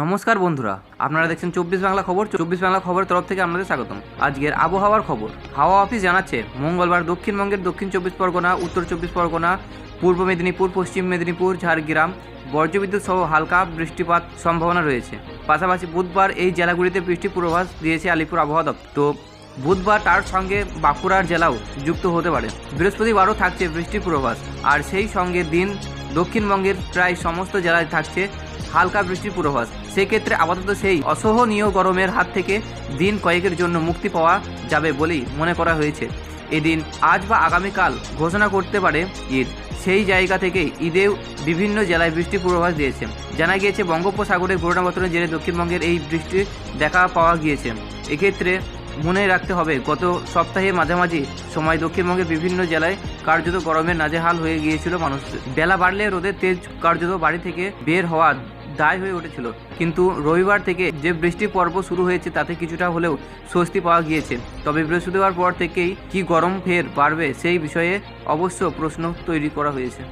নমস্কার বন্ধুরা, আপনারা দেখছেন চব্বিশ বাংলা খবর, চব্বিশ বাংলা খবরের তরফ থেকে আপনাদের স্বাগতম। আজকের আবহাওয়ার খবর, হাওয়া অফিস জানাচ্ছে, মঙ্গলবার দক্ষিণবঙ্গের দক্ষিণ চব্বিশ পরগনা, উত্তর চব্বিশ পরগনা, পূর্ব মেদিনীপুর, পশ্চিম মেদিনীপুর, ঝাড়গ্রাম বজ্রবিদ্যুৎ সহ হালকা বৃষ্টিপাত সম্ভাবনা রয়েছে। পাশাপাশি বুধবার এই জেলাগুলিতে বৃষ্টি পূর্বাভাস দিয়েছে আলিপুর আবহাওয়া দপ্তর। তো বুধবার তার সঙ্গে বাঁকুড়ার জেলাও যুক্ত হতে পারে। বৃহস্পতিবারও থাকছে বৃষ্টির পূর্বাভাস, আর সেই সঙ্গে দিন দক্ষিণবঙ্গের প্রায় সমস্ত জেলায় থাকছে হালকা বৃষ্টির পূর্বাভাস সেক্ষেত্রে আপাতত সেই অসহনীয় গরমের হাত থেকে দিন কয়েকের জন্য মুক্তি পাওয়া যাবে বলেই মনে করা হয়েছে। এদিন আজ বা আগামীকাল ঘোষণা করতে পারে ঈদ। সেই জায়গা থেকে ঈদেও বিভিন্ন জেলায় বৃষ্টি পূর্বাভাস দিয়েছে। জানা গিয়েছে, বঙ্গোপসাগরের ঘূর্ণাবর্তনের জেরে দক্ষিণবঙ্গের এই বৃষ্টি দেখা পাওয়া গিয়েছে। এক্ষেত্রে মনে রাখতে হবে, গত সপ্তাহে মাঝামাঝি সময় দক্ষিণবঙ্গের বিভিন্ন জেলায় কার্যত গরমের নাজেহাল হয়ে গিয়েছিল মানুষ বেলা বাড়লে রোদের তেজ কার্যত বাড়ি থেকে বের হওয়া দায় হয়ে উঠেছিল। কিন্তু রবিবার থেকে যে বৃষ্টি পর্ব শুরু হয়েছে, তাতে কিছুটা হলেও স্বস্তি পাওয়া গিয়েছে। তবে বৃহস্পতিবার পর থেকেই কি গরম ফের বাড়বে সেই বিষয়ে অবশ্য প্রশ্ন তৈরি করা হয়েছে।